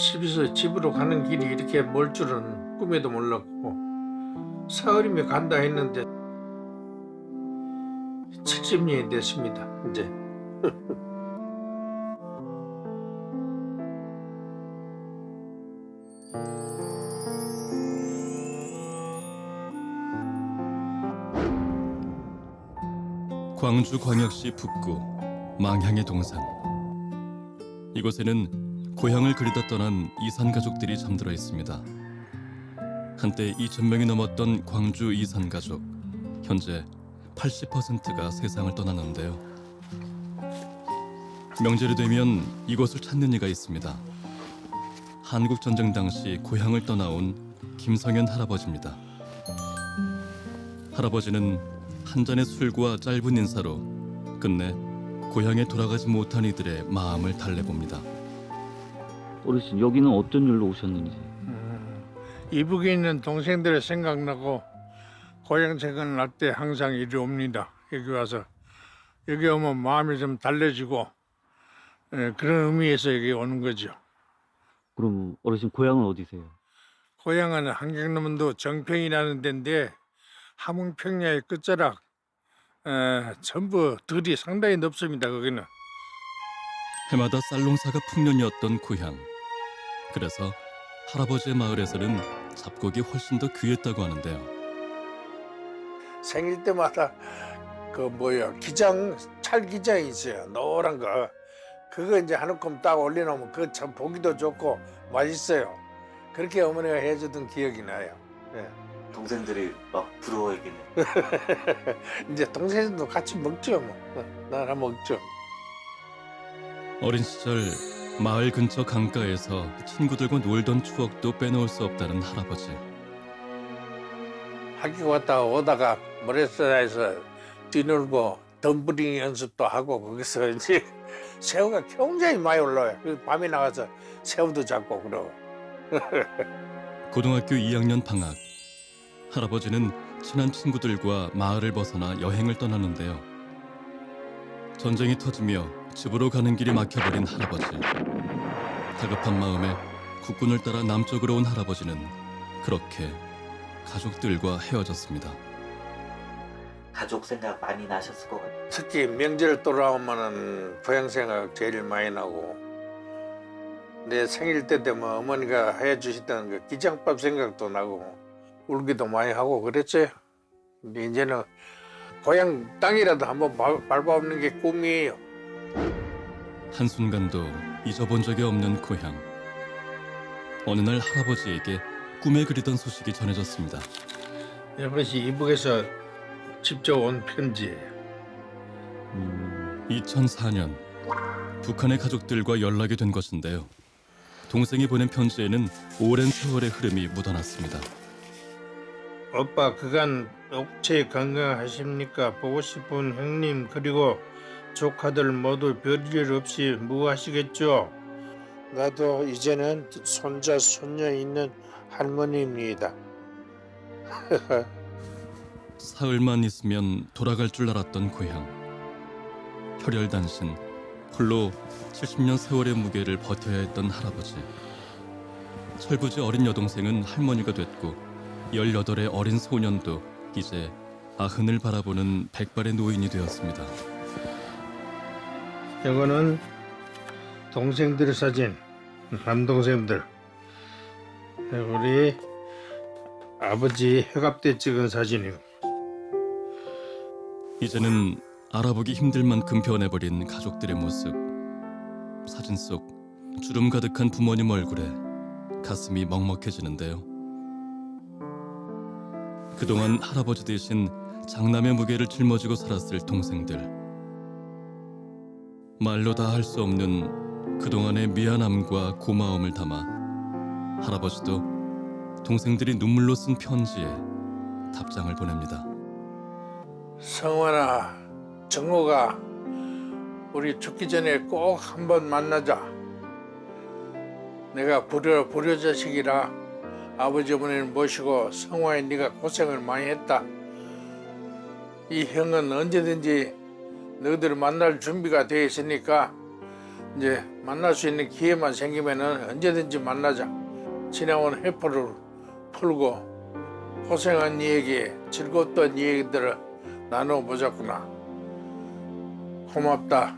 집에서 집으로 가는 길이 이렇게 멀 줄은 꿈에도 몰랐고 사흘이면 간다 했는데 70년이 됐습니다. 이제 광주광역시 북구 망향의 동산 이곳에는 고향을 그리다 떠난 이산 가족들이 잠들어 있습니다. 한때 2천 명이 넘었던 광주 이산 가족 현재 80%가 세상을 떠났는데요. 명절이 되면 이곳을 찾는 이가 있습니다. 한국 전쟁 당시 고향을 떠나온 김성현 할아버지입니다. 할아버지는 한 잔의 술과 짧은 인사로 끝내 고향에 돌아가지 못한 이들의 마음을 달래봅니다. 어르신 여기는 어떤 일로 오셨는지 음, 이북에 있는 동생들의 생각나고 고향 생각날 때 항상 이리 옵니다. 여기 와서 여기 오면 마음이 좀 달래지고 예, 그런 의미에서 여기 오는 거죠. 그럼 어르신 고향은 어디세요? 고향은 한경남도 정평이라는 데인데 함흥평야의 끝자락 에, 전부 들이 상당히 넓습니다. 거기는 해마다 쌀농사가 풍년이었던 고향. 그래서 할아버지의 마을에서는 잡곡이 훨씬 더 귀했다고 하는데요. 생일 때마다 그 뭐야 기장 찰 기장이 있어요. 노란 거 그거 이제 한 움큼 딱 올려놓으면 그거 참 보기도 좋고 맛있어요. 그렇게 어머니가 해주던 기억이 나요. 예. 동생들이 막 부러워하기는 이제 동생들도 같이 먹죠. 뭐 나랑 먹죠. 어린 시절 마을 근처 강가에서 친구들과 놀던 추억도 빼놓을 수 없다는 할아버지. 학교 갔다가 오다가 모래사장에서 뛰놀고 덤블링 연습도 하고 거기서 이제 새우가 굉장히 많이 올라와요. 밤에 나가서 새우도 잡고 그러고. 고등학교 2학년 방학. 할아버지는 친한 친구들과 마을을 벗어나 여행을 떠나는데요. 전쟁이 터지며 집으로 가는 길이 막혀버린 할아버지. 다급한 마음에 국군을 따라 남쪽으로 온 할아버지는 그렇게 가족들과 헤어졌습니다. 가족 생각 많이 나셨을 것 같아요. 특히 명절 돌아오면은 고향 생각 제일 많이 나고 내 생일 때 되면 어머니가 해주시던 그 기장밥 생각도 나고 울기도 많이 하고 그랬죠. 근데 이제는 고향 땅이라도 한번 밟- 밟아보는 게 꿈이에요. 한순간도 잊어본 적이 없는 고향. 어느 날 할아버지에게 꿈에 그리던 소식이 전해졌습니다. 이것이 이북에서 직접 온 편지예요. 음, 2004년 북한의 가족들과 연락이 된 것인데요. 동생이 보낸 편지에는 오랜 세월의 흐름이 묻어났습니다. 오빠 그간 옥체 건강하십니까? 보고 싶은 형님 그리고 조카들 모두 별일 없이 무하시겠죠? 나도 이제는 손자 손녀 있는 할머니입니다. 사흘만 있으면 돌아갈 줄 알았던 고향. 혈혈단신 홀로 70년 세월의 무게를 버텨야 했던 할아버지. 철부지 어린 여동생은 할머니가 됐고 18의 어린 소년도 이제 아흔을 바라보는 백발의 노인이 되었습니다. 이거는 동생들의 사진, 남동생들. 우리 아버지 회갑 때 찍은 사진이고. 이제는 알아보기 힘들 만큼 변해버린 가족들의 모습. 사진 속 주름 가득한 부모님 얼굴에 가슴이 먹먹해지는데요. 그동안 할아버지 대신 장남의 무게를 짊어지고 살았을 동생들. 말로 다 할 수 없는 그동안의 미안함과 고마움을 담아 할아버지도 동생들이 눈물로 쓴 편지에 답장을 보냅니다. 성원아, 정호가 우리 죽기 전에 꼭 한번 만나자. 내가 불효 불효 자식이라 아버지 어머니를 모시고 성화에 네가 고생을 많이 했다. 이 형은 언제든지 너희들을 만날 준비가 되어 있으니까 이제 만날 수 있는 기회만 생기면은 언제든지 만나자. 지나온 회포를 풀고 고생한 이에게 즐거웠던 이야기들을 나눠보자꾸나. 고맙다.